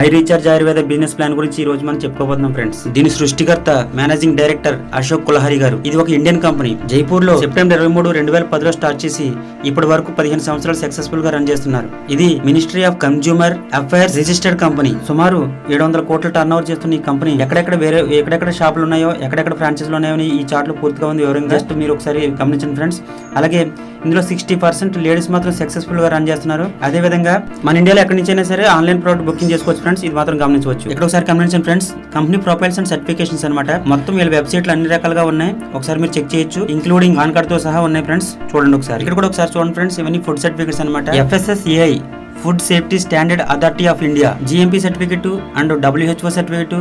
Hi recharge Ayurveda business plan గురించి ఈ రోజు మనం చెప్పుకోబోతున్నాం ఫ్రెండ్స్. దీని సృష్టికర్త మేనేజింగ్ డైరెక్టర్ అశోక్ కులహరి గారు. ఇది ఒక ఇండియన్ కంపెనీ. జైపూర్లో సెప్టెంబర్ ఇరవై మూడు రెండు వేల పదిలో స్టార్ట్ చేసి ఇప్పటి వరకు పదిహేను సంవత్సరాలు సక్సెస్ఫుల్గా రన్ చేస్తున్నారు. ఇది ministry of consumer affairs registered company. సుమారు ఏడు వందల కోట్ల టర్న్ ఓవర్ చేస్తున్న ఈ కంపెనీ ఎక్కడెక్కడ వేరే ఎక్కడెక్కడ షాపులు ఉన్నాయో ఎక్కడెక్కడ ఫ్రాంచైజీలు ఉన్నాయో ఈ చార్ట్లు పూర్తిగా ఉంది వివరంగా. జస్ట్ మీరు ఒకసారి గమనించండి ఫ్రెండ్స్. అలాగే ఇందులో సిక్స్టీ పర్సెంట్ లేడీస్ మాత్రం సక్సెస్ఫుల్గా రన్ చేస్తున్నారు. అదే విధంగా మన ఇండియాలో ఎక్కడి నుంచి అయినా సరే ఆన్లైన్ ప్రోడక్ట్ బుకింగ్ చేసుకోవచ్చు ఫ్రెండ్స్ ఇది మాత్రం గమనించవచ్చు. ఇక్కడ ఒకసారి గమనించండి friends company profiles and certifications అనమాట మొత్తం వీళ్ళ వెబ్సైట్లు అన్ని రకాలుగా ఉన్నాయి. ఒకసారి మీరు చెక్ చేయొచ్చు. ఇంక్లూడింగ్ పాన్ కార్డ్తో సహా ఉన్నాయి ఫ్రెండ్స్. చూడండి ఒకసారి. ఇక్కడ కూడా ఒకసారి చూడండి ఫ్రెండ్స్ ఇవన్నీ ఫుడ్ సర్టిఫికేట్స్ అనమాట FSSAI food safety standard authority of India GMP certificate and WHO certificate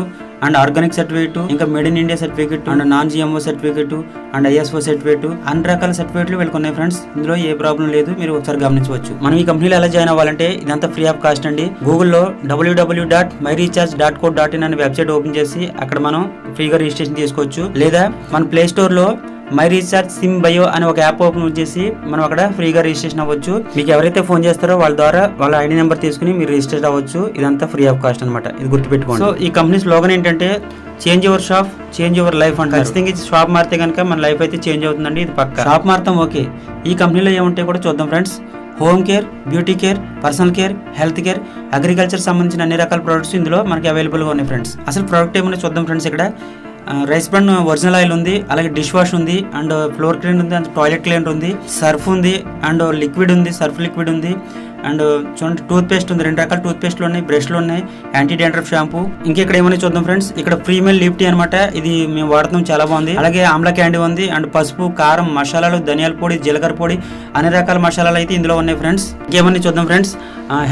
and organic certificate ఇంకా made in India certificate and non GMO certificate and ISO certificate అన్ని రకాల సర్టిఫికెట్లు వీళ్ళకి ఉన్నాయి ఫ్రెండ్స్. ఇందులో ఏ ప్రాబ్లం లేదు మీరు ఒకసారి గమనించవచ్చు. మనం ఈ కంపెనీలో ఎలా జాయిన్ అవ్వాలంటే ఇదంతా ఫ్రీ ఆఫ్ కాస్ట్ అండి. గూగుల్లో WW dot my recharge dot co dot in అనే వెబ్సైట్ ఓపెన్ చేసి అక్కడ మనం ఫ్రీగా రిజిస్ట్రేషన్ చేసుకోవచ్చు లేదా మన ప్లే స్టోర్లో మై రీఛార్జ్ సిమ్ బయో అనే ఒక యాప్ ఓపెన్ చేసి మనం అక్కడ ఫ్రీగా రిజిస్ట్రేషన్ అవ్వచ్చు. మీకు ఎవరైతే ఫోన్ చేస్తారో వాళ్ళ ద్వారా వాళ్ళ ఐడి నెంబర్ తీసుకుని మీరు రిజిస్టర్ అవ్వచ్చు. ఇదంతా ఫ్రీ ఆఫ్ కాస్ట్ అనమాట ఇది గుర్తుపెట్టుకోండి. సో ఈ కంపెనీ స్లోగన్ ఏంటంటే change your shop change your life అంటే ఖచ్చితంగా ఇది షాప్ మారితే కనుక మన లైఫ్ అయితే చేంజ్ అవుతుందండి. ఇది పక్క. షాప్ మారుతాం ఓకే. ఈ కంపెనీలో ఏముంటాయి కూడా చూద్దాం friends. Home care beauty care personal care health care agriculture సంబంధించిన అన్ని రకాల ప్రొడక్ట్స్ ఇందులో మనకి అవైలబుల్గా ఉన్నాయి ఫ్రెండ్స్. అసలు ప్రోడక్ట్ ఏమైనా చూద్దాం ఫ్రెండ్స్ ఇక్కడ. రైస్ బ్రాండ్ ఒరిజినల్ ఆయిల్ ఉంది అలాగే డిష్ వాష్ ఉంది అండ్ ఫ్లోర్ క్లీన్ ఉంది అండ్ టాయిలెట్ క్లీనర్ ఉంది సర్ఫ్ ఉంది అండ్ లిక్విడ్ ఉంది సర్ఫ్ లిక్విడ్ ఉంది అండ్ చూడండి టూత్ పేస్ట్ ఉంది రెండు రకాల టూత్ పేస్ట్లు ఉన్నాయి బ్రష్లు ఉన్నాయి యాంటీ డాండ్రఫ్ షాంపూ ఇంకా ఇక్కడ ఏమైనా చూద్దాం ఫ్రెండ్స్ ఇక్కడ ప్రీమియల్ లిఫ్టీ అనమాట ఇది మేము వాడుతాం చాలా బాగుంది. అలాగే ఆమ్ల క్యాండీ ఉంది అండ్ పసుపు కారం మసాలాలు ధనియాల పొడి జీలకర్ర పొడి అన్ని రకాల మసాలాలు అయితే ఇందులో ఉన్నాయి ఫ్రెండ్స్ ఇంకేమన్నా చూద్దాం ఫ్రెండ్స్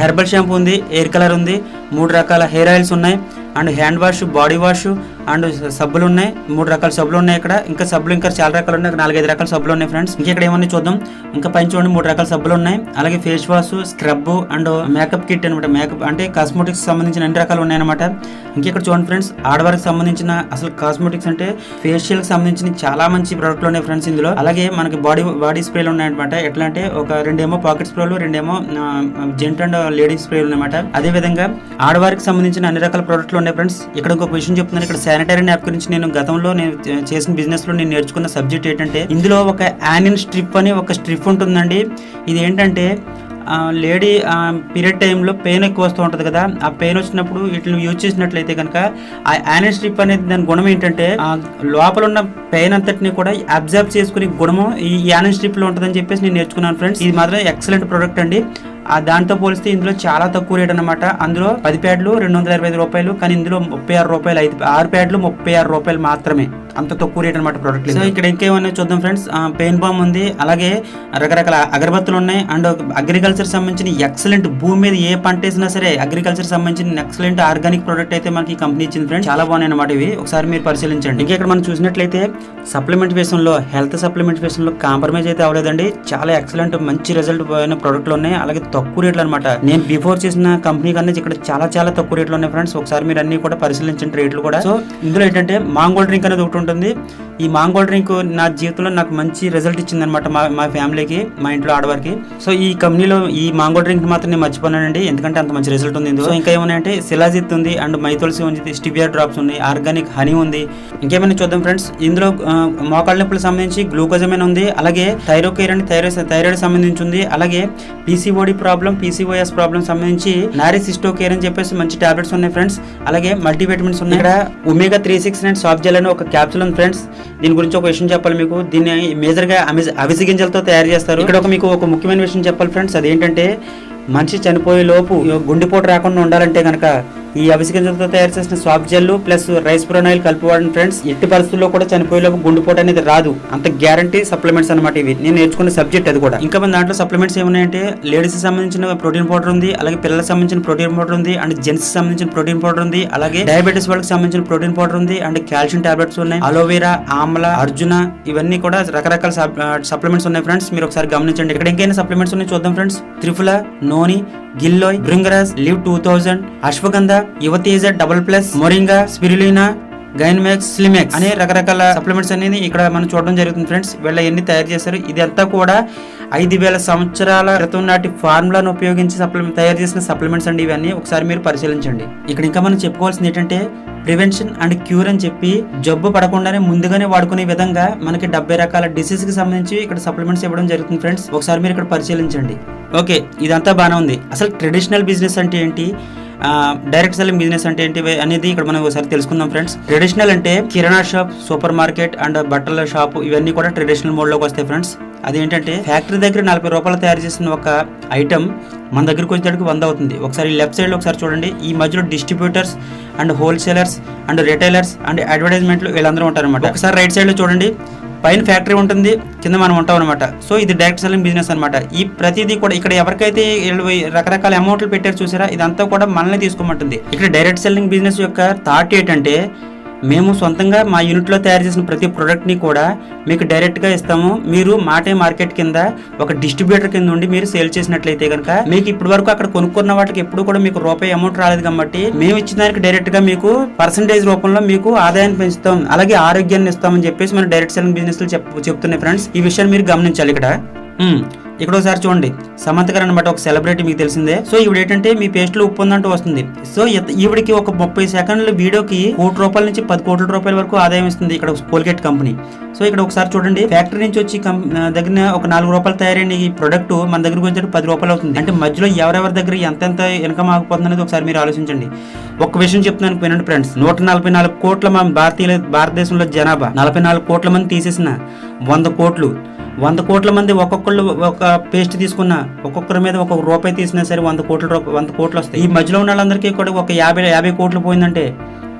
హెర్బల్ షాంపూ ఉంది ఎయిర్ కలర్ ఉంది మూడు రకాల హెయిర్ ఆయిల్స్ ఉన్నాయి and hand wash body wash and సబ్బులు ఉన్నాయి. మూడు రకాల సబ్బులు ఉన్నాయి ఇక్కడ. ఇంకా సబ్బులు ఇంకా చాలా రకాలు ఉన్నాయి. నాలుగైదు రకాల సబ్బులు ఉన్నాయి ఫ్రెండ్స్. ఇంకా ఇక్కడ ఏమన్నా చూద్దాం. ఇంకా పైన చూడండి మూడు రకాల సబ్బులు ఉన్నాయి. అలాగే face wash scrub and makeup kit అనమాట మేకప్ అంటే కాస్మెటిక్స్ సంబంధించిన అన్ని రకాలు ఉన్నాయి అనమాట ఇంకా ఇక్కడ చూడండి ఫ్రెండ్స్. ఆడవారికి సంబంధించిన అసలు కాస్మెటిక్స్ అంటే ఫేషియల్కి సంబంధించిన చాలా మంచి ప్రోడక్ట్లు ఉన్నాయి ఫ్రెండ్స్ ఇందులో. అలాగే మనకి బాడీ బాడీ స్ప్రేలు ఉన్నాయి అనమాట ఎట్లా అంటే ఒక రెండేమో పాకెట్ స్ప్రేలు రెండేమో జెంట్ అండ్ లేడీస్ స్ప్రేలు అనమాట అదే విధంగా ఆడవారికి సంబంధించిన అన్ని రకాల ప్రోడక్ట్లు ఉన్నాయి ఫ్రెండ్స్. ఇక్కడ ఒక విషయం చెప్తున్నాను. ఇక్కడ శానిటరీ యాప్ గురించి నేను గతంలో నేను చేసిన బిజినెస్లో నేను నేర్చుకున్న సబ్జెక్ట్ ఏంటంటే ఇందులో ఒక యానిన్ స్ట్రిప్ అని ఒక స్ట్రిప్ ఉంటుందండి. ఇది ఏంటంటే లేడీ పీరియడ్ టైంలో పెయిన్ ఎక్కువ వస్తూ ఉంటుంది కదా ఆ పెయిన్ వచ్చినప్పుడు వీటిని యూజ్ చేసినట్లయితే కనుక ఆ యానిన్ స్ట్రిప్ అనేది దాని గుణం ఏంటంటే లోపల ఉన్న పెయిన్ అంతటిని కూడా అబ్జర్వ్ చేసుకునే గుణము ఈ యానిన్ స్ట్రిప్లో ఉంటుందని చెప్పేసి నేను నేర్చుకున్నాను ఫ్రెండ్స్ ఇది మాత్రం ఎక్సలెంట్ ప్రోడక్ట్ అండి. దాంతో పోలిస్తే ఇందులో చాలా తక్కువ రేట్ అనమాట అందులో పది ప్యాడ్లు రెండు వందల ఇరవై ఐదు రూపాయలు కానీ ఇందులో ముప్పై ఆరు రూపాయలు ఐదు ఆరు ప్యాడ్లు ముప్పై ఆరు రూపాయలు మాత్రమే. అంత తక్కువ రేట్ అనమాట ప్రోడక్ట్ సో ఇక్కడ ఇంకేమన్నా చూద్దాం ఫ్రెండ్స్ పెయిన్ బామ్ ఉంది అలాగే రకరకాల అగరబత్తులు ఉన్నాయి అండ్ అగ్రికల్చర్ సంబంధించిన ఎక్సలెంట్ భూమి మీద ఏ పంట వేసినా సరే అగ్రికల్చర్ సంబంధించిన ఎక్సలెంట్ ఆర్గానిక్ ప్రోడక్ట్ అయితే మనకి కంపెనీ ఇచ్చింది ఫ్రెండ్స్ చాలా బాగున్నాయి అనమాట ఇవి. ఒకసారి మీరు పరిశీలించండి. ఇంకా ఇక్కడ మనం చూసినట్లయితే సప్లిమెంట్ విషయంలో హెల్త్ సప్లిమెంట్ విషయంలో కాంప్రమైజ్ అయితే అవ్వలేదండి. చాలా ఎక్సలెంట్ మంచి రిజల్ట్ అయిన ప్రోడక్ట్లు ఉన్నాయి. అలాగే తక్కువ రేట్లు అనమాట నేను బిఫోర్ చేసిన కంపెనీ కన్నా ఇక్కడ చాలా చాలా తక్కువ రేట్లు ఉన్నాయి ఫ్రెండ్స్ ఒకసారి మీరు అన్ని కూడా పరిశీలించండి రేట్లు కూడా. సో ఇందులో ఏంటంటే మాంగోల్ డ్రింక్ అనేది ఒకటి ఉంటుంది. ఈ మాంగో డ్రింక్ నా జీవితంలో నాకు మంచి రిజల్ట్ ఇచ్చింది అనమాట మా మా ఫ్యామిలీకి మా ఇంట్లో ఆడవారికి. సో ఈ కంపెనీలో ఈ మాంగో డ్రింక్ మాత్రం నేను మర్చిపోయానండి ఎందుకంటే అంత మంచి రిజల్ట్ ఉంది సో ఇంకా ఏమన్నాయంటే శిలాజిత్ ఉంది అండ్ మైతులసి ఉంది స్టిబియా డ్రాప్స్ ఉన్నాయి ఆర్గానిక్ హనీ ఉంది. ఇంకేమైనా చూద్దాం ఫ్రెండ్స్. ఇందులో మోకాళ్ళ నొప్పులకు సంబంధించి గ్లూకోజమైన ఉంది? అలాగే థైరోకేర్ అండ్ థైరాయిడ్ థైరాయిడ్ సంబంధించి ఉంది. అలాగే పీసీఓడి ప్రాబ్లం పీసీఓఎస్ ప్రాబ్లం సంబంధించి నారిసిస్టో కేర్ అని చెప్పేసి మంచి టాబ్లెట్స్ ఉన్నాయి ఫ్రెండ్స్. అలాగే మల్టీవిటమిన్స్ ఉన్నాయి. ఇక్కడ omega three six nine soft gel అని ఒక క్యాప్సూల్ ఉంది ఫ్రెండ్స్. దీని గురించి ఒక విషయం చెప్పాలి మీకు. దీన్ని మేజర్గా అమిజ్- గింజలతో తయారు చేస్తారు. ఇక్కడ ఒక మీకు ఒక ముఖ్యమైన విషయం చెప్పాలి ఫ్రెండ్స్ అదేంటంటే మనిషి చనిపోయే లోపు గుండెపోటు రాకుండా ఉండాలంటే కనుక ఈ అవిసగింజలతో తయారు చేసిన soft gel plus rice bran oil కలిపి వాడండి ఫ్రెండ్స్ ఎట్టి పరిస్థితుల్లో కూడా చనిపోయేలోపు గుండెపోటు అనేది రాదు. అంత గ్యారంటీ సప్లిమెంట్స్ అనమాట ఇవి. నేను నేర్చుకున్న సబ్జెక్ట్ అది కూడా. ఇంకా మన దాంట్లో సప్లిమెంట్స్ ఏమున్నాయంటే లేడీస్ సంబంధించిన ప్రోటీన్ పౌడర్ ఉంది అలాగే పిల్లలకు సంబంధించిన ప్రోటీన్ పౌడర్ ఉంది అండ్ జెంట్స్ సంబంధించిన ప్రోటీన్ పౌడర్ ఉంది అలాగే డయాబెటీస్ వాళ్ళకి సంబంధించిన ప్రోటీన్ పౌడర్ ఉంది అండ్ కాల్షియం టాబ్లెట్స్ ఉన్నాయి. అలోవెరా ఆమ్ల అర్జున ఇవన్నీ కూడా రకరకాల సప్లిమెంట్స్ ఉన్నాయి ఫ్రెండ్స్ మీరు ఒకసారి గమనించండి. ఇక్కడ ఇంకైనా సప్లిమెంట్స్ ఉన్నాయి చూద్దాం friends triphala noni giloy bhringraj Liv two thousand ashwagandha Yuvateja double plus moringa spirulina గైన్మెక్స్ స్లిమెక్స్ అనే రకరకాల సప్లిమెంట్స్ అనేది ఇక్కడ మనం చూడడం జరుగుతుంది ఫ్రెండ్స్ వీళ్ళ ఎన్ని తయారు చేశారు? ఇదంతా కూడా ఐదు వేల సంవత్సరాల క్రితం నాటి ఫార్ములాను ఉపయోగించి సప్లిమెంట్ తయారు చేసిన సప్లిమెంట్స్ అండి ఇవన్నీ. ఒకసారి మీరు పరిశీలించండి. ఇక్కడ ఇంకా మనం చెప్పుకోవాల్సింది ఏంటంటే ప్రివెన్షన్ అండ్ క్యూర్ అని చెప్పి జబ్బు పడకుండానే ముందుగానే వాడుకునే విధంగా మనకి డెబ్బై రకాల డిసీజ్కి సంబంధించి ఇక్కడ సప్లిమెంట్స్ ఇవ్వడం జరుగుతుంది ఫ్రెండ్స్ ఒకసారి మీరు ఇక్కడ పరిశీలించండి. ఓకే ఇదంతా బాగానే ఉంది. అసలు ట్రెడిషనల్ బిజినెస్ అంటే ఏంటి? డైరెక్ట్ సెల్లింగ్ బిజినెస్ అంటే ఏంటి అనేది ఇక్కడ మనం ఒకసారి తెలుసుకుందాం ఫ్రెండ్స్ ట్రెడిషనల్ అంటే kirana shop supermarket and బట్టల షాప్ ఇవన్నీ కూడా ట్రెడిషనల్ మోడ్లోకి వస్తాయి ఫ్రెండ్స్ అదేంటంటే ఫ్యాక్టరీ దగ్గర నలభై రూపాయలు తయారు చేసిన ఒక ఐటమ్ మన దగ్గరికి వచ్చేటికి వంద అవుతుంది. ఒకసారి లెఫ్ట్ సైడ్లో ఒకసారి చూడండి. ఈ మధ్యలో distributors and wholesalers and retailers and అడ్వర్టైజ్మెంట్లు వీళ్ళందరూ ఉంటారనమాట ఒకసారి రైట్ సైడ్లో చూడండి. పైన ఫ్యాక్టరీ ఉంటుంది కింద మనం ఉంటాం అనమాట సో ఇది డైరెక్ట్ సెల్లింగ్ బిజినెస్ అనమాట ఈ ప్రతిదీ కూడా ఇక్కడ ఎవరికైతే రకరకాల అమౌంట్లు పెట్టారు చూసారా ఇదంతా కూడా మనల్ని తీసుకోమంటుంది. ఇక్కడ డైరెక్ట్ సెల్లింగ్ బిజినెస్ యొక్క థాట్ ఏంటంటే మేము సొంతంగా మా యూనిట్లో తయారు చేసిన ప్రతి ప్రోడక్ట్ని కూడా మీకు డైరెక్ట్గా ఇస్తాము. మీరు మాటే మార్కెట్ కింద ఒక డిస్ట్రిబ్యూటర్ కింద ఉండి మీరు సేల్ చేసినట్లయితే కనుక మీకు ఇప్పటి వరకు అక్కడ కొనుక్కున్న వాటికి ఎప్పుడు కూడా మీకు రూపాయి అమౌంట్ రాలేదు కాబట్టి మేము ఇచ్చిన దానికి డైరెక్ట్గా మీకు పర్సంటేజ్ రూపంలో మీకు ఆదాయాన్ని పెంచుతాం. అలాగే ఆరోగ్యాన్ని ఇస్తామని చెప్పేసి మన డైరెక్ట్ సెల్లింగ్ బిజినెస్ చెప్ చెప్తున్నాయి ఫ్రెండ్స్ ఈ విషయాన్ని మీరు గమనించాలి ఇక్కడ. ఇక్కడ ఒకసారి చూడండి. సమంత గారు అనమాట ఒక సెలబ్రిటీ మీకు తెలిసిందే. సో ఇవి ఏంటంటే మీ పేస్ట్లో ఉప్పు ఉందంటూ వస్తుంది. సో ఇత- ఈవిడికి ఒక ముప్పై సెకండ్ల వీడియోకి కోటి రూపాయల నుంచి పది కోట్ల రూపాయల వరకు ఆదాయం ఇస్తుంది ఇక్కడ కోల్గేట్ కంపెనీ. సో ఇక్కడ ఒకసారి చూడండి. ఫ్యాక్టరీ నుంచి వచ్చి దగ్గర ఒక నాలుగు రూపాయలు తయారైన ఈ ప్రొడక్ట్ మన దగ్గరకు వచ్చేటప్పుడు పది రూపాయలు అవుతుంది. అంటే మధ్యలో ఎవరెవరి దగ్గర ఎంతెంత ఇన్కమ్ ఆగిపోతుంది అనేది ఒకసారి మీరు ఆలోచించండి. ఒక విషయం చెప్తున్నాను వినండి ఫ్రెండ్స్ నూట నలభై నాలుగు కోట్ల మన భారతీయ భారతదేశంలో జనాభా నలభై నాలుగు కోట్ల మంది తీసేసిన వంద కోట్లు. వంద కోట్ల మంది ఒక్కొక్కళ్ళు ఒక పేస్ట్ తీసుకున్న ఒక్కొక్కరి మీద ఒక రూపాయి తీసినా సరే వంద కోట్ల వంద కోట్లు వస్తాయి. ఈ మధ్యలో ఉన్న వాళ్ళందరికీ కూడా ఒక యాభై యాభై కోట్లు పోయిందంటే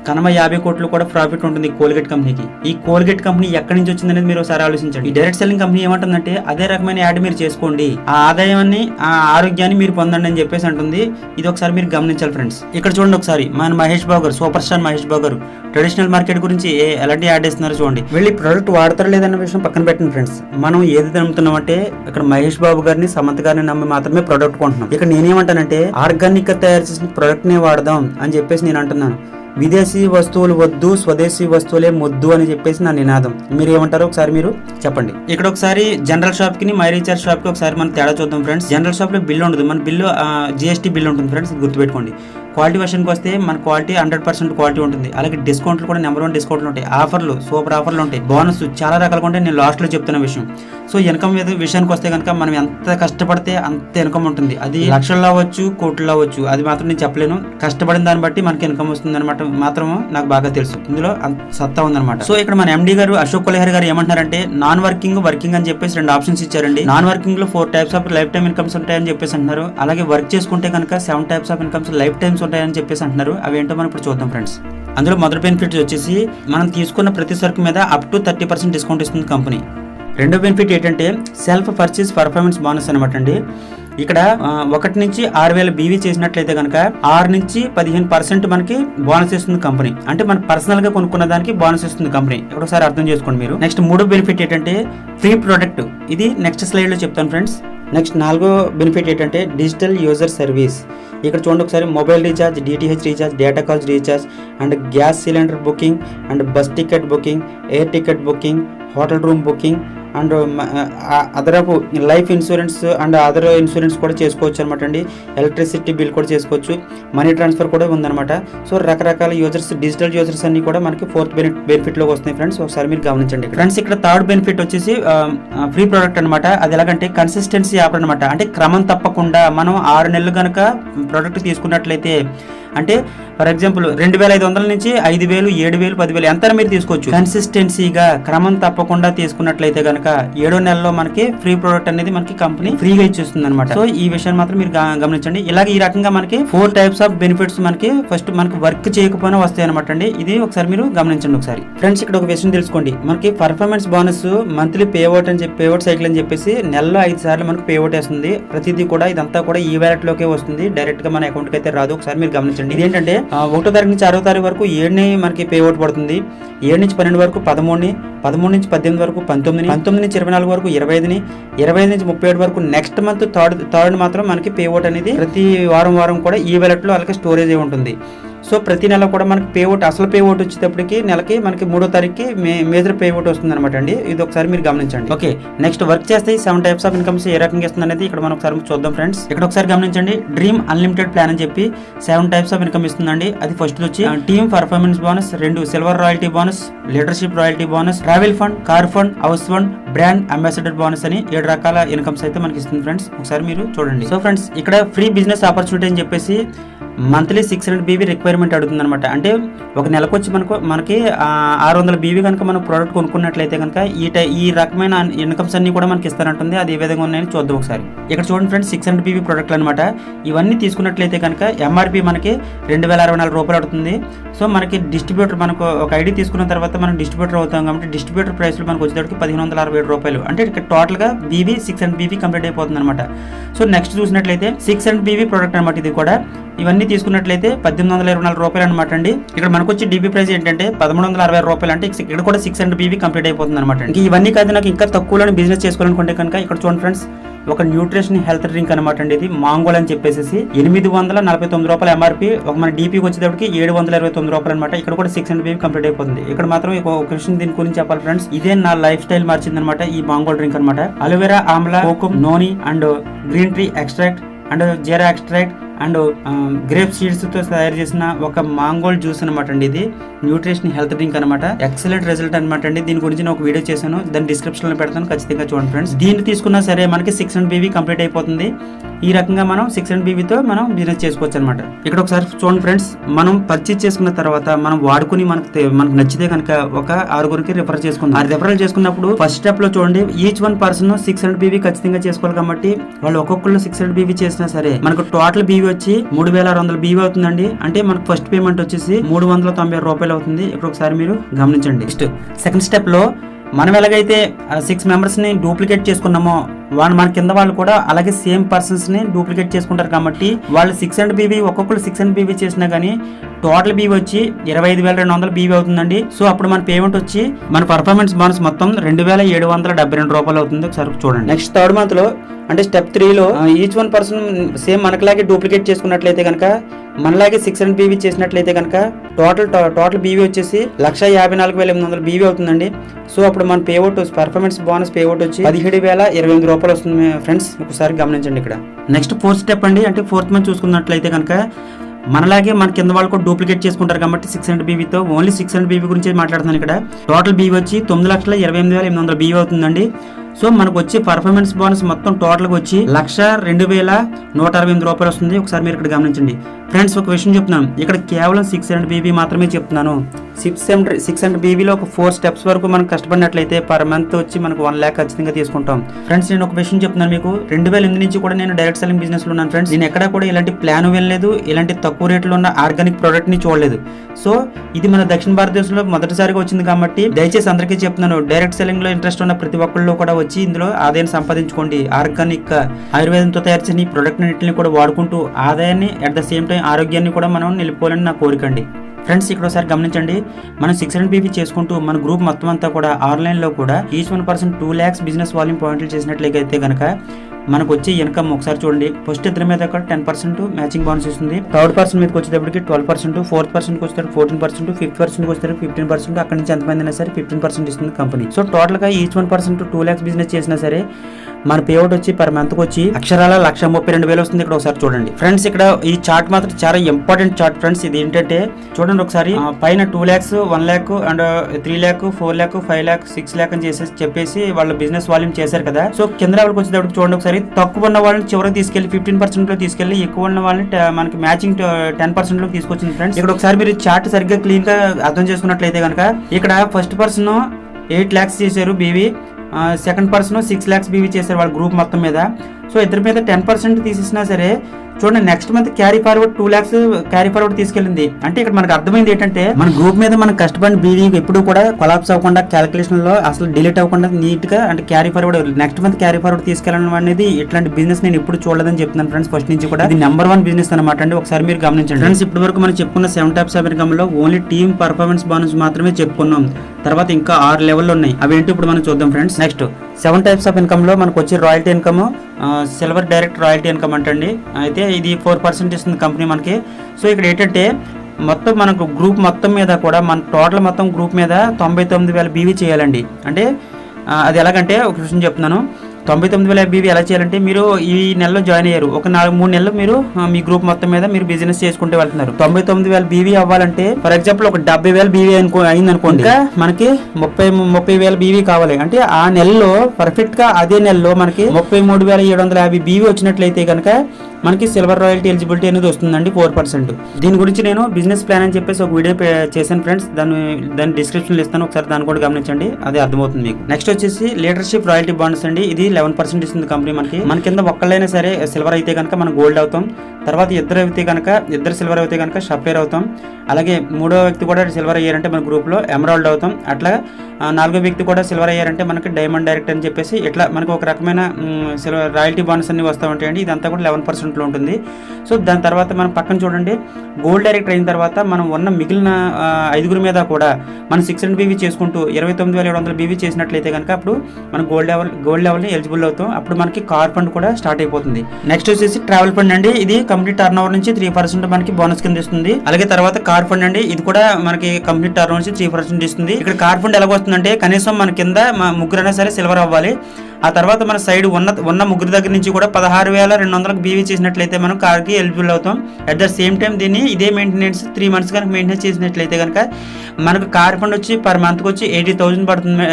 కనమ యాభై కోట్లు కూడా ప్రాఫిట్ ఉంటుంది కోల్గేట్ కంపెనీకి. ఈ కోల్గేట్ కంపెనీ ఎక్కడి నుంచి వచ్చింది అనేది మీరు ఒకసారి ఆలోచించండి. ఈ డైరెక్ట్ సెల్లింగ్ కంపెనీ ఏమంటుందంటే అదే రకమైన యాడ్ మీరు చేసుకోండి. ఆ ఆదాయాన్ని ఆ ఆరోగ్యాన్ని మీరు పొందండి అని చెప్పేసి అంటుంది. ఇది ఒకసారి మీరు గమనించాలి ఫ్రెండ్స్. ఇక్కడ చూడండి ఒకసారి మన మహేష్ బాబు గారు సూపర్ స్టార్ మహేష్ బాబు గారు ట్రెడిషనల్ మార్కెట్ గురించి ఏ- ఎలాంటి యాడ్ వేస్తున్నారు చూడండి. వెళ్ళి ప్రోడక్ట్ వాడతారు లేదన్న విషయం పక్కన పెట్టండి ఫ్రెండ్స్. మనం ఏది నమ్ముతున్నాం అంటే ఇక్కడ మహేష్ బాబు గారిని సమంత్ గారిని నమ్మి మాత్రమే ప్రోడక్ట్ కొంటున్నాం. ఇక్కడ నేనేమంటానంటే ఆర్గానిక్గా తయారు చేసిన ప్రోడక్ట్ నే వాడదాం అని చెప్పేసి నేను అంటున్నాను. విదేశీ వస్తువులు వద్దు స్వదేశీ వస్తువులే ముద్దు అని చెప్పేసి నా నినాదం. మీరు ఏమంటారో ఒకసారి మీరు చెప్పండి. ఇక్కడ ఒకసారి జనరల్ షాప్కి మై రీచార్జ్ షాప్కి ఒకసారి మనం తేడా చూద్దాం ఫ్రెండ్స్. జనరల్ షాప్లో బిల్ ఉండదు. మన బిల్లు జిఎస్టీ బిల్ ఉంటుంది ఫ్రెండ్స్ గుర్తుపెట్టుకోండి. క్వాలిటీ వర్షన్కి వస్తే మన క్వాలిటీ హండ్రెడ్ పర్సెంట్ క్వాలిటీ ఉంటుంది. అలాగే డిస్కౌంట్లు కూడా నెంబర్ వన్ డిస్కౌంట్లు ఉంటాయి. ఆఫర్లు సూపర్ ఆఫర్లు ఉంటాయి. బోనస్ చాలా రకాలుగా ఉంటాయి. నేను లాస్ట్లో చెప్తున్న విషయం. సో ఇన్కమ్ మీద విషయానికి వస్తే కనుక మనం ఎంత కష్టపడితే అంత ఇన్కమ్ ఉంటుంది. అది లక్షల్లో అవ్వచ్చు కోట్లు అవ్వచ్చు అది మాత్రం నేను చెప్పలేను. కష్టపడిన దాన్ని బట్టి మనకి ఇన్కమ్ వస్తుంది అనమాట మాత్రం నాకు బాగా తెలుసు. ఇందులో సత్తా ఉందన్నమాట. సో ఇక్కడ మన ఎండి గారు అశోక్ కొలహరి గారు ఏమంటున్నారంటే నాన్ వర్కింగ్ వర్కింగ్ అని చెప్పేసి రెండు ఆప్షన్స్ ఇచ్చారండి. Non వర్కింగ్లో four types of lifetime incomes ఉంటాయని చెప్పేసి అంటున్నారు. అలాగే వర్క్ చేసుకుంటే కనుక seven types of incomes lifetimes ఉంటాయని చెప్పేసి అంటున్నారు. అవి ఏంటో మనం ఇప్పుడు చూద్దాం ఫ్రెండ్స్. అందులో మొదటి బెనిఫిట్స్ వచ్చేసి మనం తీసుకున్న ప్రతి సరుకు మీద up to thirty percent discount ఇస్తుంది కంపెనీ. రెండో బెనిఫిట్ ఏంటంటే సెల్ఫ్ పర్చేస్ పర్ఫార్మెన్స్ బోనస్ అనమాట అండి. ఇక్కడ ఒకటి నుంచి ఆరు వేల బీవీ చేసినట్లయితే కనుక ఆరు నుంచి పదిహేను పర్సెంట్ మనకి బోనస్ ఇస్తుంది కంపెనీ అంటే మనం పర్సనల్గా కొనుక్కున్న దానికి బోనస్ ఇస్తుంది కంపెనీ ఇక్కడ ఒకసారి అర్థం చేసుకోండి మీరు. నెక్స్ట్ మూడో బెనిఫిట్ ఏంటంటే ఫ్రీ ప్రోడక్ట్ ఇది నెక్స్ట్ స్లైడ్లో చెప్తాను ఫ్రెండ్స్ నెక్స్ట్ నాలుగో బెనిఫిట్ ఏంటంటే డిజిటల్ యూజర్ సర్వీస్ ఇక్కడ చూడండి ఒకసారి mobile recharge DTH recharge data calls recharge and gas cylinder booking and bus ticket booking air ticket booking hotel room booking and అదరపు life insurance and other insurance కూడా చేసుకోవచ్చు అనమాట అండి. Electricity bill కూడా చేసుకోవచ్చు. Money transfer కూడా ఉందన్నమాట. So రకరకాల users digital users అన్ని కూడా మనకి ఫోర్త్ బెనిఫిట్ బెనిఫిట్లోకి వస్తున్నాయి ఫ్రెండ్స్. ఒకసారి మీరు గమనించండి ఫ్రెండ్స్ ఇక్కడ థర్డ్ బెనిఫిట్ వచ్చేసి ఫ్రీ ప్రోడక్ట్ అనమాట అది ఎలాగంటే కన్సిస్టెన్సీ యాప్ అనమాట అంటే క్రమం తప్పకుండా మనం ఆరు నెలలు కనుక ప్రోడక్ట్ తీసుకున్నట్లయితే అంటే ఫర్ ఎగ్జాంపుల్ రెండు వేల ఐదు వందల నుంచి ఐదు వేలు ఏడు వేలు పదివేలు ఎంత మీరు తీసుకోవచ్చు. కన్సిస్టెన్సీగా క్రమం తప్పకుండా తీసుకున్నట్లయితే కనుక ఏడో నెలలో మనకి ఫ్రీ ప్రోడక్ట్ అనేది మనకి కంపెనీ ఫ్రీగా ఇచ్చేస్తుంది అనమాట సో ఈ విషయాన్ని మాత్రం మీరు గమనించండి. ఇలాగే ఈ రకంగా మనకి ఫోర్ టైప్స్ ఆఫ్ బెనిఫిట్స్ మనకి ఫస్ట్ మనకి వర్క్ చేయకపోయినా వస్తాయి అనమాట అండి. ఇది ఒకసారి మీరు గమనించండి ఒకసారి. ఫ్రెండ్స్ ఇక్కడ ఒక విషయం తెలుసుకోండి. మనకి పర్ఫార్మెన్స్ బోనస్ మంత్లీ పేఅవుట్ అని చెప్పి పేఅవుట్ సైకిల్ అని చెప్పేసి నెలలో ఐదు సార్లు మనకి పే వేస్తుంది. ప్రతిదీ కూడా ఇదంతా కూడా ఈ వ్యాలెట్ లోకే వస్తుంది. డైరెక్ట్గా మన అకౌంట్కి అయితే రాదు. ఒకసారి మీరు గమనించండి. ఇది ఏంటంటే ఒకటో తారీఖు నుంచి ఆరో తారీఖు వరకు ఏడుని మనకి పే పడుతుంది. ఏడు నుంచి పన్నెండు వరకు పదమూడుని పదమూడు నుంచి పద్దెనిమిది వరకు పంతొమ్మిది పంతొమ్మిది నుంచి ఇరవై నాలుగు వరకు ఇరవై ఐదుని ఇరవై ఐదు నుంచి ముప్పై ఏడు వరకు నెక్స్ట్ మంత్ థర్డ్ థర్డ్ మాత్రం మనకి పే అనేది ప్రతి వారం వారం కూడా ఈ వ్యాలెట్లో అలాగే స్టోరేజ్ ఉంటుంది. సో ప్రతి నెల కూడా మనకి పే ఓట్ అసలు పే ఓట్ వచ్చేటప్పటికి నెలకి మనకి మూడో తారీఖుకి మే మేజర్ పే ఓట్ వస్తుంది అనమాట అండి. ఇది ఒకసారి మీరు గమనించండి. ఓకే నెక్స్ట్ వర్క్ చేస్తే సెవెన్ టైప్స్ ఆఫ్ ఇన్కమ్స్ ఏ రకంగా ఇస్తుంది అనేది ఇక్కడ మనం ఒకసారి చూద్దాం ఫ్రెండ్స్. ఇక్కడ ఒకసారి గమనించండి. డ్రీమ్ అన్లిమిటెడ్ ప్లాన్ అని చెప్పి సెవెన్ టైప్స్ ఆఫ్ ఇన్కమ్ ఇస్తుందండి. అది ఫస్ట్ వచ్చి టీమ్ పర్ఫార్మెన్స్ బోనస్ రెండు silver royalty bonus leadership royalty bonus travel fund car fund house fund brand ambassador bonus అని ఏడు రకాల ఇన్కమ్స్ అయితే మనకి ఇస్తుంది ఫ్రెండ్స్. ఒకసారి మీరు చూడండి. సో ఫ్రెండ్స్ ఇక్కడ ఫ్రీ బిజినెస్ ఆపర్చునిటీ అని చెప్పేసి monthly six hundred BV requirement అడుగుతుందనమాట అంటే ఒక నెలకు వచ్చి మనకు మనకి ఆరు వందల బీబీ కనుక మనం ప్రోడక్ట్ కొనుక్కున్నట్లయితే కనుక ఈ టై ఈ రకమైన ఇన్కమ్స్ అన్ని కూడా మనకి ఇస్తానంటుంది. అది ఏ విధంగా ఉన్నాయని చూద్దాం ఒకసారి. ఇక్కడ చూడండి ఫ్రెండ్స్ సిక్స్ హండ్రెడ్ బీబీ ప్రోడక్ట్లు అనమాట ఇవన్నీ తీసుకున్నట్లయితే కనుక ఎంఆర్పి మనకి రెండు వేల అరవై నాలుగు రూపాయలు అవుతుంది సో మనకి డిస్ట్రిబ్యూటర్ మనకు ఒక ఐడి తీసుకున్న తర్వాత మనం డిస్ట్రిబ్యూటర్ అవుతాం కాబట్టి డిస్ట్రిబ్యూటర్ ప్రైస్లో మనకు వచ్చేటప్పటికి పదిహేను వందల అరవై ఏడు రూపాయలు. అంటే ఇక్కడ టోటల్గా BV six hundred BV complete అయిపోతుంది అనమాట సో నెక్స్ట్ చూసినట్లయితే సిక్స్ హండ్రెడ్ బీబీ ప్రోడక్ట్ అనమాట ఇది కూడా. ఇవన్నీ తీసుకున్నట్లయితే పద్దెనిమిది వందల ఇరవై నాలుగు రూపాయలు అనమాట అండి. ఇక్కడ మనకు వచ్చి డీబీ ప్రైస్ ఏంటంటే పదమూడు వందల అరవై రూపాయలు అంటే ఇక్కడ కూడా సిక్స్ హండ్రెడ్ బీబీ కంప్లీట్ అయిపోతుంది అనమాట ఇంక ఇవన్నీ కాదు నాకు ఇంకా తక్కువలో బిజినెస్ చేసుకోవాలనుకుంటే కనుక ఇక్కడ చూడండి ఫ్రెండ్స్ ఒక న్యూట్రిషన్ హెల్త్ డ్రింక్ అనమాట అండి ఇది. మాంగోల్ అని చెప్పేసి ఎనిమిది వందల నలభై తొమ్మిది రూపాయల ఎంఆర్పి ఒక మన డీపీకి వచ్చేటప్పటికి ఏడు వందల ఇరవై తొమ్మిది రూపాయలు అనమాట ఇక్కడ కూడా సిక్స్ హండ్రెడ్ బీబీ కంప్లీట్ అయిపోతుంది. ఇక్కడ మాత్రం ఒక విషయం దీని గురించి చెప్పాలి ఫ్రెండ్స్ ఇదే నా లైఫ్ స్టైల్ మార్చింది అనమాట ఈ మాంగోల్ డ్రింక్ అనమాట aloe vera amla kokum noni and green tea extract and jeera extract and grape సీడ్స్తో తయారు చేసిన ఒక మాంగోల్ జ్యూస్ అనమాట అండి ఇది. న్యూట్రిషన్ హెల్త్ డ్రింక్ అనమాట ఎక్సలెంట్ రిజల్ట్ అనమాట అండి. దీని గురించి నేను ఒక వీడియో చేశాను. దాని డిస్క్రిప్షన్లో పెడతాను. ఖచ్చితంగా చూడండి ఫ్రెండ్స్. దీన్ని తీసుకున్నా సరే మనకి సిక్స్ హండ్రెడ్ బీవీ కంప్లీట్ అయిపోతుంది. ఈ రకంగా మనం సిక్స్ హండ్రెడ్ బీబీతో మనం బిజినెస్ చేసుకోవచ్చు అనమాట ఇక్కడ ఒకసారి చూడండి ఫ్రెండ్స్ మనం పర్చేజ్ చేసుకున్న తర్వాత మనం వాడుకుని మనకు మనకు నచ్చితే కనుక ఒక ఆరుగురికి రిఫర్ చేసుకుందాం. ఆ రిఫరల్ చేసుకున్నప్పుడు ఫస్ట్ స్టెప్లో చూడండి each one person six hundred BV ఖచ్చితంగా చేసుకోవాలి కాబట్టి వాళ్ళు ఒక్కొక్కరు సిక్స్ హండ్రెడ్ బీబీ చేసినా సరే మనకు టోటల్ బీవీ వచ్చి మూడు వేల ఆరు వందల బీవీ అవుతుందండి. అంటే మనకు ఫస్ట్ పేమెంట్ వచ్చేసి మూడు వందల తొంభై రూపాయలు అవుతుంది. ఇప్పుడు ఒకసారి మీరు గమనించండి. నెక్స్ట్ సెకండ్ స్టెప్లో మనం ఎలాగైతే సిక్స్ మెంబర్స్ని డూప్లికేట్ చేసుకున్నామో వాళ్ళు మన కింద వాళ్ళు కూడా అలాగే సేమ్ పర్సన్స్ని డూప్లికేట్ చేసుకుంటారు కాబట్టి వాళ్ళు సిక్స్ హండ్రెడ్ బీబీ ఒక్కొక్కరు సిక్స్ హండ్రెడ్ బీబీ చేసినా కానీ టోటల్ బీవీ వచ్చి ఇరవై ఐదు వేల రెండు వందల బీవీ అవుతుందండి. సో అప్పుడు మన పేమెంట్ వచ్చి మన పర్ఫార్మెన్స్ బోనస్ మొత్తం రెండు వేల ఏడు వందల డెబ్బై రెండు రూపాయలు అవుతుంది. ఒకసారి చూడండి. నెక్స్ట్ థర్డ్ మంత్లో అంటే స్టెప్ త్రీలో ఈచ్ వన్ పర్సన్ సేమ్ మనకులాగే డూప్లికేట్ చేసుకున్నట్లయితే కనుక మనలాగే సిక్స్ హండ్రెడ్ బీవీ చేసినట్లయితే కనుక టోటల్ టోటల్ బీవీ వచ్చేసి లక్ష యాభై నాలుగు వేల ఎనిమిది వందల బీవీ అవుతుందండి. సో అప్పుడు మన పేఅవుట్ పర్ఫార్మెన్స్ బోనస్ పేఅవుట్ వచ్చి పదిహేడు వేల ఇరవై ఎనిమిది రూపాయలు వస్తుంది. ఫ్రెండ్స్ ఒకసారి గమనించండి ఇక్కడ. నెక్స్ట్ ఫోర్త్ స్టెప్ అండి. అంటే ఫోర్త్ మంత్ చూసుకున్నట్లయితే కనుక మనలాగే మన కింద వాళ్ళు కూడా డూప్లికేట్ చేసుకుంటారు కాబట్టి సిక్స్ హండ్రెడ్ బీవీతో ఓన్లీ సిక్స్ హండ్రెడ్ బీవీ గురించి మాట్లాడుతున్నాను ఇక్కడ. టోటల్ బీవీ వచ్చి తొమ్మిది లక్షల ఇరవై ఎనిమిది వేల ఎనిమిది వందల బీవీ అవుతుందండి. సో మనకు వచ్చి పర్ఫార్మెన్స్ బోనస్ మొత్తం టోటల్గా వచ్చి లక్ష రెండు వేల నూట అరవై ఎనిమిది రూపాయలు వస్తుంది. ఒకసారి మీరు ఇక్కడ గమనించండి. ఫ్రెండ్స్ ఒక విషయం చెప్తున్నాను. ఇక్కడ కేవలం సిక్స్ హండ్రెడ్ బీబీ మాత్రమే చెప్తున్నాను. సిక్స్ హండ్రెడ్ సిక్స్ హండ్రెడ్ బీబీలో ఒక ఫోర్ స్టెప్స్ వరకు మనం కష్టపడినట్లయితే పర్ మంత్ వచ్చి మనకు వన్ ల్యాక్ ఖచ్చితంగా తీసుకుంటాం. ఫ్రెండ్స్ నేను ఒక విషయం చెప్తున్నాను మీకు. రెండు వేల ఎనిమిది నుంచి కూడా నేను డైరెక్ట్ సెల్లింగ్ బిజినెస్లో ఉన్నాను ఫ్రెండ్స్ నేను ఎక్కడ కూడా ఇలాంటి ప్లాన్ వెళ్ళలేదు ఇలాంటి తక్కువ రేట్లో ఉన్న ఆర్గానిక్ ప్రోడక్ట్ని చూడలేదు. సో ఇది మన దక్షిణ భారతదేశంలో మొదటిసారిగా వచ్చింది కాబట్టి దయచేసి అందరికీ చెప్తున్నాను. డైరెక్ట్ సెల్లింగ్లో ఇంట్రెస్ట్ ఉన్న ప్రతి ఒక్కళ్ళు కూడా వచ్చి ఇందులో ఆదాయాన్ని సంపాదించుకోండి. ఆర్గానిక్ ఆయుర్వేదంతో తయారు చేసిన ఈ ప్రొడక్ట్ అన్నింటిని కూడా వాడుకుంటూ ఆదాయాన్ని అట్ ద సేమ్ టైం ఆరోగ్యాన్ని కూడా మనం నిలుపుకోవాలని నా కోరిక అండి ఫ్రెండ్స్ ఇక్కడ ఒకసారి గమనించండి. మనం సిక్స్ హండ్రెడ్ బీపీ చేసుకుంటూ మన గ్రూప్ మొత్తం అంతా కూడా ఆన్లైన్లో కూడా each one person two lakhs business volume పాయింట్లు చేసినట్లయితే కనుక మనకు వచ్చే ఇన్కమ్ ఒకసారి చూడండి. ఫస్ట్ ఇద్దరి మీద టెన్ పర్సెంట్ మ్యాచింగ్ బోనస్ ఇస్తుంది. థర్డ్ పర్సన్ మీదకి వచ్చేటప్పటికి ట్వెల్వ్ పర్సెంట్ ఫోర్త్ పర్సెంట్ వచ్చేటప్పుడు ఫోర్టీన్ పర్సెంట్ ఫిఫ్త్ పర్సెంట్ వచ్చేటప్పుడు ఫిఫ్టీన్ పర్సెంట్ అక్కడి నుంచి ఎంతమంది అయినా సరే ఫిఫ్టీన్ పర్సెంట్ ఇస్తుంది కంపెనీ సో టోటల్గా each one percent two lakhs business చేసినా సరే మన పేఅవుట్ వచ్చి పర్ మంత్ వచ్చి అక్షరాల లక్ష ముప్పై రెండు వేలు వస్తుంది ఇక్కడ ఒకసారి చూడండి. ఫ్రెండ్స్ ఇక్కడ ఈ చార్ట్ మాత్రం చాలా ఇంపార్టెంట్ చార్ట్ ఫ్రెండ్స్ ఇది ఏంటంటే చూడండి ఒకసారి పైన two lakhs one lakh and three lakh four lakh five lakh six lakh అని చేసేసి చెప్పేసి వాళ్ళ బిజినెస్ వాల్యూమ్ చేశారు కదా. సో కింద లెవెల్కి వచ్చేటప్పుడు చూడండి ఒకసారి తక్కువ ఉన్న వాళ్ళని చివరికి తీసుకెళ్ళి ఫిఫ్టీన్ పర్సెంట్లో తీసుకెళ్ళి ఎక్కువ ఉన్న వాళ్ళని uh, మనకి మ్యాచింగ్ టెన్ పర్సెంట్లో తీసుకొచ్చింది ఫ్రెండ్స్ ఇక్కడ ఒకసారి మీరు చార్ట్ సరిగ్గా క్లీన్గా అర్థం చేసుకున్నట్లయితే కనుక ఇక్కడ ఫస్ట్ పర్సన్ ఎయిట్ ల్యాక్స్ చేశారు BV second person six lakhs BV చేశారు వాళ్ళ గ్రూప్ మొత్తం మీద. సో ఇద్దరి మీద టెన్ పర్సెంట్ తీసేసినా సరే చూడండి next month carry forward two lakhs carry forward తీసుకెళ్ళింది. అంటే ఇక్కడ మనకు అర్థమైంది ఏంటంటే మన గ్రూప్ మీద మన కష్టపడిన బీవీ ఎప్పుడు కూడా కొలాప్స్ అవ్వకుండా క్యాలిక్యులేషన్లో అసలు డిలీట్ అవ్వకుండా నీట్గా అంటే carry forward next month carry forward తీసుకెళ్ళడం అనేది ఇట్లాంటి బిజినెస్ నేను ఎప్పుడు చూడలేదని చెప్తున్నాను ఫ్రెండ్స్ ఫస్ట్ నుంచి కూడా ఇది నెంబర్ వన్ బిజినెస్ అనమాట అండి. ఒకసారి మీరు గమనించండి. ఫ్రెండ్స్ ఇప్పటి వరకు మనం చెప్పుకున్న సెవెన్ టైప్స్ ఆఫ్ ఇన్కమ్లో ఓన్లీ టీమ్ పర్ఫార్మెన్స్ బోనస్ మాత్రమే చెప్పుకున్నాం. తర్వాత ఇంకా ఆరు లెవెల్ ఉన్నాయి. అవి ఏంటో ఇప్పుడు మనం చూద్దాం friends next seven types of ఇన్కమ్లో మనకు వచ్చే royalty income silver direct royalty income అంటండి. అయితే ఇది ఫోర్ పర్సెంట్ ఇస్తుంది కంపెనీ మనకి. సో ఇక్కడ ఏంటంటే మొత్తం మనకు గ్రూప్ మొత్తం మీద కూడా మన టోటల్ మొత్తం గ్రూప్ మీద తొంభై తొమ్మిది వేల బీవీ చేయాలండి. అంటే అది ఎలాగంటే ఒక విషయం చెప్తున్నాను. తొంభై తొమ్మిది వేల బీవీ ఎలా చేయాలంటే మీరు ఈ నెలలో జాయిన్ అయ్యారు. ఒక నాలుగు మూడు నెలలు మీరు మీ గ్రూప్ మొత్తం మీద మీరు బిజినెస్ చేసుకుంటూ వెళ్తున్నారు. తొంభై తొమ్మిది వేల బీవీ అవ్వాలంటే ఫర్ ఎగ్జాంపుల్ ఒక డెబ్బై వేల బీవీ అనుకో అయింది అనుకోండి ఇంకా మనకి ముప్పై ముప్పై వేల బీవీ కావాలి. అంటే ఆ నెలలో పర్ఫెక్ట్గా అదే నెలలో మనకి ముప్పై మూడు వేల ఏడు వందల యాభై బీవీ వచ్చినట్లయితే కనుక మనకి సిల్వర్ రాయల్టీ ఎలిజిబిలిటీ అనేది వస్తుందండి ఫోర్ పర్సెంట్. దీని గురించి నేను బిజినెస్ ప్లాన్ అని చెప్పేసి ఒక వీడియో పే- చేశాను ఫ్రెండ్స్. దాన్ని దాని డిస్క్రిప్షన్లో ఇస్తాను. ఒకసారి దాన్ని కూడా గమనించండి. అది అర్థమవుతుంది మీకు. నెక్స్ట్ వచ్చేసి లీడర్షిప్ రాయల్టీ బాండ్స్ అండి. ఇది లెవెన్ పర్సెంట్ ఇస్తుంది కంపెనీ మనకి. మన కింద ఒక్కళ్ళైనా సరే సిల్వర్ అయితే కనుక మనం గోల్డ్ అవుతాం. తర్వాత ఇద్దరు అయితే కనుక ఇద్దరు సిల్వర్ అయితే కనుక షఫేర్ అవుతాం. అలాగే మూడో వ్యక్తి కూడా సిల్వర్ అయ్యారంటే మన గ్రూప్లో ఎమరాల్డ్ అవుతాం. అట్లా నాలుగో వ్యక్తి కూడా సిల్వర్ అయ్యారంటే మనకి డైమండ్ డైరెక్ట్ అని చెప్పేసి ఇట్లా మనకు ఒక రకమైన సిల్వర్ రాయల్టీ బాండ్స్ అన్ని వస్తూ ఉంటాయండి. ఇదంతా కూడా లెవెన్ పర్సెంట్లో ఉంటుంది. సో దాని తర్వాత మనం పక్కన చూడండి. గోల్డ్ డైరెక్టర్ అయిన తర్వాత మనం ఉన్న మిగిలిన ఐదుగురు మీద కూడా మనం సిక్స్ హండ్రెడ్ బీవీ చేసుకుంటూ ఇరవై తొమ్మిది వేల ఏడు వందల బీవీ చేసినట్లయితే కనుక అప్పుడు మనం గోల్డ్ లెవెల్ గోల్డ్ లెవెల్ని ఎలిజిబుల్ అవుతాం. అప్పుడు మనకి కార్ ఫండ్ కూడా స్టార్ట్ అయిపోతుంది. నెక్స్ట్ వచ్చేసి ట్రావెల్ ఫండ్ అండి. ఇది కంపెనీ టర్న్ ఓవర్ నుంచి త్రీ పర్సెంట్ మనకి బోనస్ కింద ఇస్తుంది. అలాగే తర్వాత కార్ ఫండ్ అండి ఇది కూడా మనకి కంపెనీ టర్న్ ఓవర్ నుంచి త్రీ పర్సెంట్ ఇస్తుంది. ఇక్కడ కార్ ఫండ్ ఎలా వస్తుందంటే కనీసం మన కింద ముగ్గురైనా సరే సిల్వర్ అవ్వాలి. ఆ తర్వాత మన సైడ్ ఉన్న ఉన్న ముగ్గురు దగ్గర నుంచి కూడా పదహారు వేల రెండు వందలకు బీవీ చేసినట్లయితే మనం కార్కి ఎలిజిబుల్ అవుతాం. అట్ ద సేమ్ టైం దీన్ని ఇదే మెయింటెనెన్స్ త్రీ మంత్స్ కనుక మెయింటెనెన్స్ చేసినట్లయితే కనుక మనకు కార్ ఫండ్ వచ్చి పర్ మంత్కి వచ్చి ఎయిటీ థౌసండ్ పడుతుంది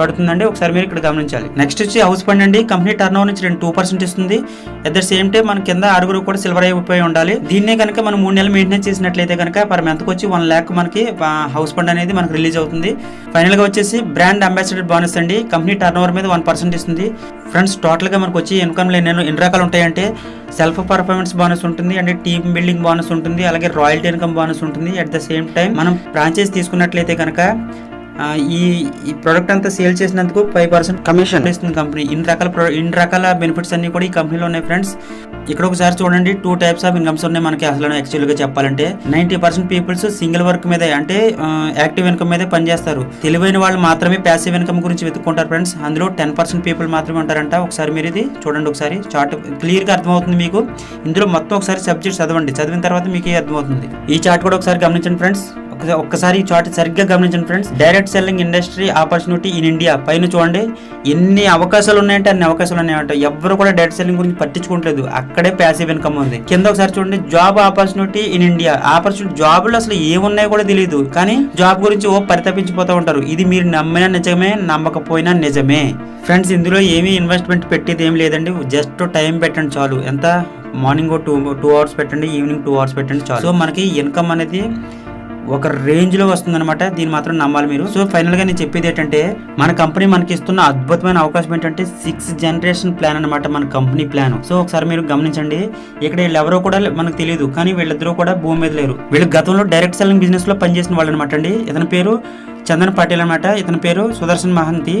పడుతుందండి. ఒకసారి మీరు ఇక్కడ గమనించాలి. నెక్స్ట్ వచ్చి హౌస్ ఫండ్ అండి కంపెనీ టర్న్ ఓవర్ నుంచి రెండు టూ పర్సెంట్ ఇస్తుంది. అట్ ద సేమ్ టైం మన కింద ఆరుగురు కూడా సిల్వర్ అయిపోయి ఉండాలి. దీన్నే కనుక మనం మూడు నెలలు మెయింటెనెన్స్ చేసినట్లయితే కనుక పర్ మంత్కి వచ్చి వన్ ల్యాక్ మనకి హౌస్ ఫండ్ అనేది మనకు రిలీజ్ అవుతుంది. ఫైనల్గా వచ్చేసి బ్రాండ్ అంబాసిడర్ బోనస్ అండి. కంపెనీ టర్న్ ఓవర్ మీద వన్ పర్సెంట్ ఇస్తుంది. ఫ్రెండ్స్ టోటల్గా మనకు వచ్చి ఇన్కమ్ ఎన్ని ఎన్ని రకాలు ఉంటాయంటే సెల్ఫ్ పర్ఫార్మెన్స్ బోనస్ ఉంటుంది అంటే టీమ్ బిల్డింగ్ బోనస్ ఉంటుంది అలాగే రాయల్టీ ఇన్కమ్ బోనస్ ఉంటుంది. అట్ ద సేమ్ టైం మనం ఫ్రాంచైజ్ తీసుకున్నట్లయితే కనుక ఈ ఈ ప్రోడక్ట్ అంతా సేల్ చేసినందుకు ఫైవ్ పర్సెంట్ కమిషన్ ఇస్తుంది కంపెనీ ఇన్ని రకాల ప్రో- ఇన్ని రకాల బెనిఫిట్స్ అన్ని కూడా ఈ కంపెనీలో ఉన్నాయి ఫ్రెండ్స్ ఇక్కడ ఒకసారి చూడండి టూ టైప్స్ ఆఫ్ ఇన్కమ్స్ ఉన్నాయి మనకి అసలు యాక్చువల్గా చెప్పాలంటే. Ninety percent peoples single work మీద అంటే యాక్టివ్ ఇన్కమ్ మీదే పనిచేస్తారు. తెలివైన వాళ్ళు మాత్రమే ప్యాసివ్ ఇన్కమ్ గురించి వెతుక్కుంటారు ఫ్రెండ్స్ అందులో టెన్ పర్సెంట్ పీపుల్ మాత్రమే ఉంటారంట. ఒకసారి మీరు ఇది చూడండి ఒకసారి. చార్ట్ క్లియర్గా అర్థమవుతుంది మీకు. ఇందులో మొత్తం ఒకసారి సబ్జెక్ట్ చదవండి. చదివిన తర్వాత మీకు అర్థమవుతుంది. ఈ చార్ట్ కూడా ఒకసారి గమనించండి ఫ్రెండ్స్ ఒక్కసారి ఈ సరిగ్గా గమనించండి friends direct selling industry opportunity in India పైన చూడండి. ఎన్ని అవకాశాలు ఉన్నాయంటే అన్ని అవకాశాలు ఉన్నాయంట. ఎవరు కూడా డైరెక్ట్ సెల్లింగ్ గురించి పట్టించుకోవట్లేదు. అక్కడే ప్యాసివ్ ఇన్కమ్ ఉంది. కింద ఒకసారి చూడండి. Job opportunity in India opportunity జాబులు అసలు ఏమున్నాయో కూడా తెలియదు కానీ జాబ్ గురించి ఓ పరితపించిపోతూ ఉంటారు. ఇది మీరు నమ్మినా నిజమే నమ్మకపోయినా నిజమే. ఫ్రెండ్స్ ఇందులో ఏమీ ఇన్వెస్ట్మెంట్ పెట్టేది ఏం లేదండి. జస్ట్ టైం పెట్టండి చాలు. ఎంత? మార్నింగ్ టూ టూ అవర్స్ పెట్టండి ఈవినింగ్ టూ అవర్స్ పెట్టండి చాలు. సో మనకి ఇన్కమ్ అనేది ఒక రేంజ్లో వస్తుందన్నమాట. దీన్ని మాత్రం నమ్మాలి మీరు. సో ఫైనల్గా నేను చెప్పేది ఏంటంటే మన కంపెనీ మనకి ఇస్తున్న అద్భుతమైన అవకాశం ఏంటంటే సిక్స్ జనరేషన్ ప్లాన్ అనమాట మన కంపెనీ ప్లాన్ సో ఒకసారి మీరు గమనించండి. ఇక్కడ వీళ్ళెవరో కూడా మనకు తెలియదు కానీ వీళ్ళిద్దరూ కూడా భూమి మీద లేరు. వీళ్ళు గతంలో డైరెక్ట్ సెల్లింగ్ బిజినెస్లో పనిచేసిన వాళ్ళు అనమాట అండి. ఇతని పేరు? చందన్ పాటిల్ అనమాట ఇతని పేరు సుదర్శన్ మహంతి.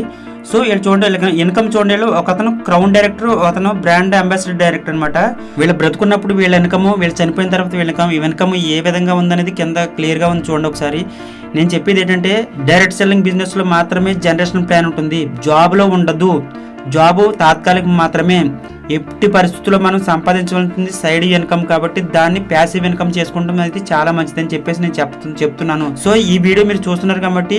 సో వీళ్ళు చూడండి ఇన్కమ్ చూడండి వీళ్ళు ఒక అతను క్రౌన్ డైరెక్టర్ అతను బ్రాండ్ అంబాసిడర్ డైరెక్టర్ అనమాట వీళ్ళు బ్రతుకున్నప్పుడు వీళ్ళ ఇన్కమ్ వీళ్ళు చనిపోయిన తర్వాత వీళ్ళ ఇన్కమ్ ఈ ఇన్కమ్ ఏ విధంగా ఉందనేది కింద క్లియర్గా ఉంది చూడండి ఒకసారి. నేను చెప్పేది ఏంటంటే డైరెక్ట్ సెల్లింగ్ బిజినెస్లో మాత్రమే జనరేషన్ ప్లాన్ ఉంటుంది. జాబ్లో ఉండదు. జాబు తాత్కాలికం మాత్రమే. ఎట్టి పరిస్థితుల్లో మనం సంపాదించవలసింది సైడ్ ఇన్కమ్ కాబట్టి దాన్ని ప్యాసివ్ ఇన్కమ్ చేసుకుంటాం అనేది చాలా మంచిదని చెప్పేసి నేను చెప్తు చెప్తున్నాను. సో ఈ వీడియో మీరు చూస్తున్నారు కాబట్టి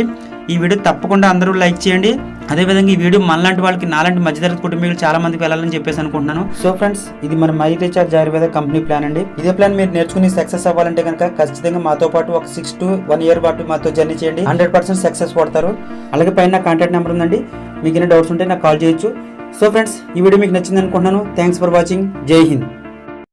ఈ వీడియో తప్పకుండా అందరూ లైక్ చేయండి. అదేవిధంగా ఈ వీడియో మనలాంటి వాళ్ళకి నాలాంటి మధ్యతరగతి కుటుంబీకులు చాలా మందికి వెళ్ళాలని చెప్పేసి అనుకుంటున్నాను. సో ఫ్రెండ్స్ ఇది మన my recharge Ayurveda company plan అండి. ఇదే ప్లాన్ మీరు నేర్చుకుని సక్సెస్ అవ్వాలంటే కనుక ఖచ్చితంగా మాతో పాటు ఒక సిక్స్ టు వన్ ఇయర్ పాటు మాతో జర్నీ చేయండి. హండ్రెడ్ పర్సెంట్ సక్సెస్ పడతారు. అలాగే పైన కాంటాక్ట్ నెంబర్ ఉందండి. మీకు ఏమైనా డౌట్స్ ఉంటే నాకు కాల్ చేయొచ్చు. సో ఫ్రెండ్స్ ఈ వీడియో మీకు నచ్చింది అనుకుంటున్నాను. థ్యాంక్స్ ఫర్ వాచింగ్ జై హింద్